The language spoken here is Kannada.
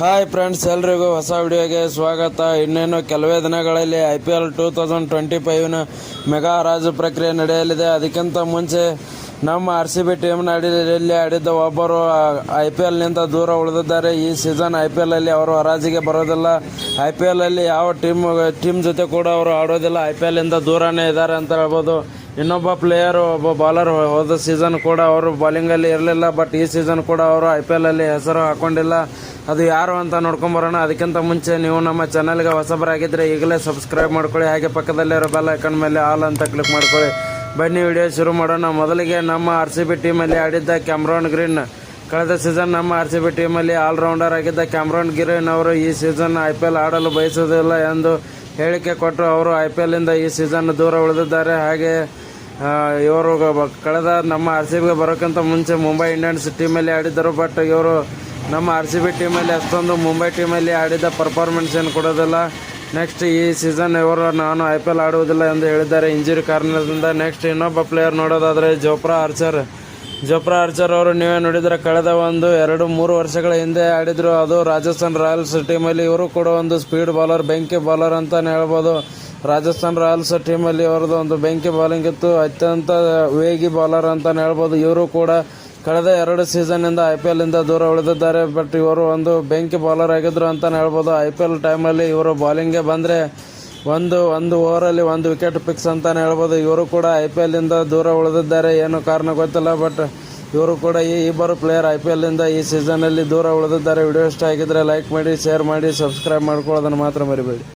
ಹಾಯ್ ಫ್ರೆಂಡ್ಸ್ ಎಲ್ರಿಗೂ ಹೊಸ ವಿಡಿಯೋಗೆ ಸ್ವಾಗತ. ಇನ್ನೇನು ಕೆಲವೇ ದಿನಗಳಲ್ಲಿ I P L two thousand twenty ಫೈವ್ನ mega ಹರಾಜು ಪ್ರಕ್ರಿಯೆ ನಡೆಯಲಿದೆ. ಅದಕ್ಕಿಂತ ಮುಂಚೆ ನಮ್ಮ ಆರ್ ಸಿ ಬಿ ಟೀಮ್ನ ಅಡಿಯಲ್ಲಿ ಆಡಿದ್ದ ಒಬ್ಬರು ಐ ಪಿ ಎಲ್ನಿಂದ ದೂರ ಉಳಿದಿದ್ದಾರೆ. ಈ ಸೀಸನ್ ಐ ಪಿ ಎಲ್ ಅಲ್ಲಿ ಅವರು ಹರಾಜಿಗೆ ಬರೋದಿಲ್ಲ. ಐ ಪಿ ಎಲ್ಲಲ್ಲಿ ಯಾವ ಟೀಮ್ ಟೀಮ್ ಜೊತೆ ಕೂಡ ಅವರು ಆಡೋದಿಲ್ಲ. ಐ ಪಿ ಎಲ್ಲಿಂದ ದೂರನೇ ಇದ್ದಾರೆ ಅಂತ ಹೇಳ್ಬೋದು. ಇನ್ನೊಬ್ಬ ಪ್ಲೇಯರ್ ಒಬ್ಬ ಬಾಲರ್ ಹೋದ ಸೀಸನ್ ಕೂಡ ಅವರು ಬೌಲಿಂಗಲ್ಲಿ ಇರಲಿಲ್ಲ ಬಟ್ ಈ ಸೀಸನ್ ಕೂಡ ಅವರು ಐ ಪಿ ಎಲ್ ಅಲ್ಲಿ ಹೆಸರು ಹಾಕೊಂಡಿಲ್ಲ. ಅದು ಯಾರು ಅಂತ ನೋಡ್ಕೊಂಬರೋಣ ಅದಕ್ಕಿಂತ ಮುಂಚೆ ನೀವು ನಮ್ಮ ಚಾನಲ್ಗೆ ಹೊಸಬರಾಗಿದ್ದರೆ ಈಗಲೇ ಸಬ್ಸ್ಕ್ರೈಬ್ ಮಾಡ್ಕೊಳ್ಳಿ. ಹಾಗೆ ಪಕ್ಕದಲ್ಲಿರೋ ಬೆಲ್ ಐಕನ್ ಮೇಲೆ ಆಲ್ ಅಂತ ಕ್ಲಿಕ್ ಮಾಡ್ಕೊಳ್ಳಿ. ಬನ್ನಿ ವಿಡಿಯೋ ಶುರು ಮಾಡೋಣ. ಮೊದಲಿಗೆ ನಮ್ಮ ಆರ್ ಸಿ ಬಿ ಟೀಮಲ್ಲಿ ಆಡಿದ್ದ ಕ್ಯಾಮ್ರಾನ್ ಗ್ರೀನ್. ಕಳೆದ ಸೀಸನ್ ನಮ್ಮ ಆರ್ ಸಿ ಬಿ ಟೀಮಲ್ಲಿ ಆಲ್ರೌಂಡರ್ ಆಗಿದ್ದ ಕ್ಯಾಮ್ರಾನ್ ಗಿರಿನ್ ಅವರು ಈ ಸೀಸನ್ ಐ ಪಿ ಎಲ್ ಆಡಲು ಬಯಸುವುದಿಲ್ಲ ಎಂದು ಹೇಳಿಕೆ ಕೊಟ್ಟರು. ಅವರು ಐ ಪಿ ಎಲ್ಲಿಂದ ಈ ಸೀಸನ್ ದೂರ ಉಳಿದಿದ್ದಾರೆ. ಹಾಗೆ ಇವರು ಕಳೆದ ನಮ್ಮ ಆರ್ ಸಿ ಬಿಗೆ ಬರೋಕ್ಕಿಂತ ಮುಂಚೆ ಮುಂಬೈ ಇಂಡಿಯನ್ಸ್ ಟೀಮಲ್ಲಿ ಆಡಿದ್ದರು ಬಟ್ ಇವರು ನಮ್ಮ ಆರ್ ಸಿ ಬಿ ಟೀಮಲ್ಲಿ ಅಷ್ಟೊಂದು ಮುಂಬೈ ಟೀಮಲ್ಲಿ ಆಡಿದ ಪರ್ಫಾರ್ಮೆನ್ಸ್ ಏನು ಕೊಡೋದಿಲ್ಲ. ನೆಕ್ಸ್ಟ್ ಈ ಸೀಸನ್ ಇವರು ನಾನು ಐ ಪಿ ಎಲ್ ಆಡುವುದಿಲ್ಲ ಎಂದು ಹೇಳಿದ್ದಾರೆ. ಇಂಜುರಿ ಕಾರಣದಿಂದ ನೆಕ್ಸ್ಟ್ ಇನ್ನೊಬ್ಬ ಪ್ಲೇಯರ್ ನೋಡೋದಾದರೆ ಜೋಪ್ರಾ ಆರ್ಚರ್. ಜೋಪ್ರಾ ಆರ್ಚರ್ ಅವರು ನೀವೇ ನೋಡಿದರೆ ಕಳೆದ ಒಂದು ಎರಡು ಮೂರು ವರ್ಷಗಳ ಹಿಂದೆ ಆಡಿದರು. ಅದು ರಾಜಸ್ಥಾನ್ ರಾಯಲ್ಸ್ ಟೀಮಲ್ಲಿ ಇವರು ಕೂಡ ಒಂದು ಸ್ಪೀಡ್ ಬಾಲರ್ ಬೆಂಕಿ ಬಾಲರ್ ಅಂತಲೇ ಹೇಳ್ಬೋದು. ರಾಜಸ್ಥಾನ್ ರಾಯಲ್ಸ್ ಟೀಮಲ್ಲಿ ಅವರದ್ದು ಒಂದು ಬೆಂಕಿ ಬಾಲಿಂಗ್ ಇತ್ತು. ಅತ್ಯಂತ ವೇಗಿ ಬಾಲರ್ ಅಂತಲೇ ಹೇಳ್ಬೋದು. ಇವರು ಕೂಡ ಕಳೆದ ಎರಡು ಸೀಸನ್ನಿಂದ ಐ ಪಿ ಇಂದ ದೂರ ಉಳಿದಿದ್ದಾರೆ. ಬಟ್ ಇವರು ಒಂದು ಬೆಂಕಿ ಬಾಲರ್ ಆಗಿದ್ರು ಅಂತಲೇ ಹೇಳ್ಬೋದು. ಐ ಪಿ ಎಲ್ ಟೈಮಲ್ಲಿ ಇವರು ಬಾಲಿಂಗೇ ಬಂದರೆ ಒಂದು ಒಂದು ಓವರಲ್ಲಿ ಒಂದು ವಿಕೆಟ್ ಪಿಕ್ಸ್ ಅಂತಲೇ ಹೇಳ್ಬೋದು. ಇವರು ಕೂಡ ಐ ಪಿ ಎಲ್ಲಿಂದ ದೂರ ಉಳಿದಿದ್ದಾರೆ. ಏನು ಕಾರಣ ಗೊತ್ತಿಲ್ಲ. ಬಟ್ ಇವರು ಕೂಡ ಈ ಇಬ್ಬರು ಪ್ಲೇಯರ್ ಐ ಪಿ ಎಲ್ಲಿಂದ ಈ ಸೀಸನಲ್ಲಿ ದೂರ ಉಳಿದಿದ್ದಾರೆ. ವಿಡಿಯೋ ಇಷ್ಟ ಆಗಿದ್ರೆ ಲೈಕ್ ಮಾಡಿ ಶೇರ್ ಮಾಡಿ ಸಬ್ಸ್ಕ್ರೈಬ್ ಮಾಡ್ಕೊಳ್ಳೋದನ್ನು ಮಾತ್ರ ಮರಿಬೇಡಿ.